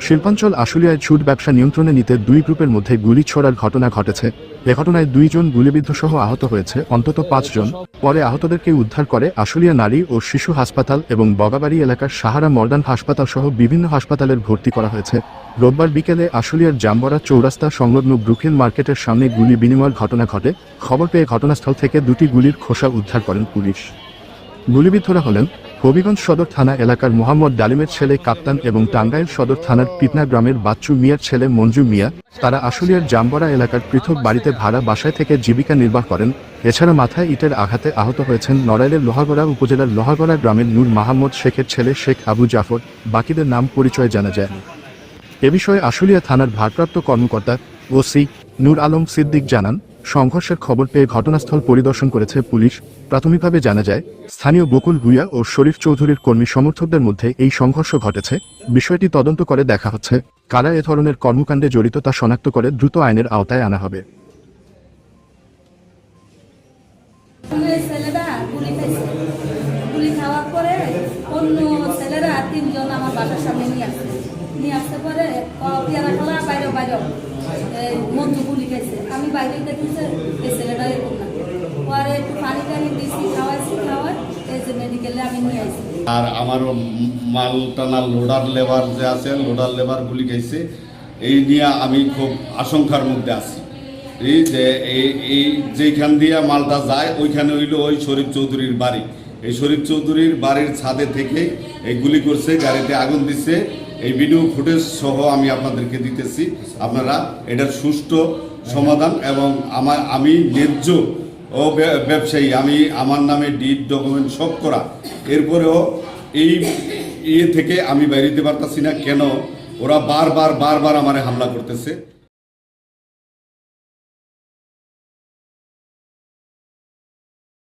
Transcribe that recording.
শিল্পাঞ্চল আশুলিয়ায় ছুট ব্যবসা নিয়ন্ত্রণে নিতে দুই গ্রুপের মধ্যে গুলি ছোড়ার ঘটনা ঘটেছে। এ ঘটনায় দুইজন গুলিবিদ্ধ সহ আহত হয়েছে, অন্তত পাঁচজন। পরে আহতদেরকে উদ্ধার করে আশুলিয়া নারী ও শিশু হাসপাতাল এবং বগাবাড়ি এলাকার সাহারা মর্ডান হাসপাতাল সহ বিভিন্ন হাসপাতালের ভর্তি করা হয়েছে। রোববার বিকেলে আশুলিয়ার জামবরা চৌরাস্তা সংলগ্ন ব্রুকেন মার্কেটের সামনে গুলি বিনিময়ের ঘটনা ঘটে। খবর পেয়ে ঘটনাস্থল থেকে দুটি গুলির খোসা উদ্ধার করেন পুলিশ। গুলিবিদ্ধরা হলেন হবিগঞ্জ সদর থানা এলাকার মোহাম্মদ ডালিমের ছেলে কাপ্তান এবং টাঙ্গাইল সদর থানার পিটনা গ্রামের বাচ্চু মিয়ার ছেলে মঞ্জু মিয়া, তারা আশুলিয়ার জামবরা এলাকার পৃথক বাড়িতে ভাড়া বাসায় থেকে জীবিকা নির্বাহ করেন। এছাড়া মাথায় ইটের আঘাতে আহত হয়েছেন নড়াইলের লোহাগড়া উপজেলার লোহাগড়া গ্রামের নূর মাহমুদ শেখের ছেলে শেখ আবু জাফর। বাকিদের নাম পরিচয় জানা যায়নি এ বিষয়ে আশুলিয়া থানার ভারপ্রাপ্ত কর্মকর্তা ওসি নূর আলম সিদ্দিক জানান সংঘর্ষের খবর পেয়ে ঘটনাস্থল পরিদর্শন করেছে পুলিশ। প্রাথমিকভাবে জানা যায়, স্থানীয় বকুল ভুইয়া ও শরীফ চৌধুরীর কর্মী সমর্থকদের মধ্যে এই সংঘর্ষ ঘটেছে। বিষয়টি তদন্ত করে দেখা হচ্ছে, কারা এ ধরনের কর্মকাণ্ডে জড়িত তা শনাক্ত করে দ্রুত আইনের আওতায় আনা হবে। আমার বাসার সামনে নিয়ে আসছে। নিয়ে আসতে পরে পেয়ারা আমি বাইরে দেখেছি এই ছেলেটা এরকম না পরে একটু পানি টানি খাওয়াইছি আর আমার মাল টানা লোডার লেবার যে আছে লোডার লেবার গুলি খাইছে এই নিয়ে আমি খুব আশঙ্কার মধ্যে আছি। এই যে, এই যেখান দিয়ে মালটা যায়, ওইখানে হইল ওই শরীফ চৌধুরীর বাড়ি। এই শরীফ চৌধুরীর বাড়ির ছাদে থেকে এই গুলি করছে, গাড়িতে আগুন দিচ্ছে এই ভিডিও ফুটেজ সহ আমি আপনাদেরকে দিতেছি। আপনারা এটার সুষ্ঠ সমাধান এবং আমার, আমি ন্যায্য ও ব্যবসায়ী, আমি আমার নামে ডিড ডকুমেন্ট সব করা। এরপরেও এই ইয়ে থেকে আমি বাইরে দিতে পারতাছি না। কেন? ওরা বারবার বারবার আমারে হামলা করতেছে।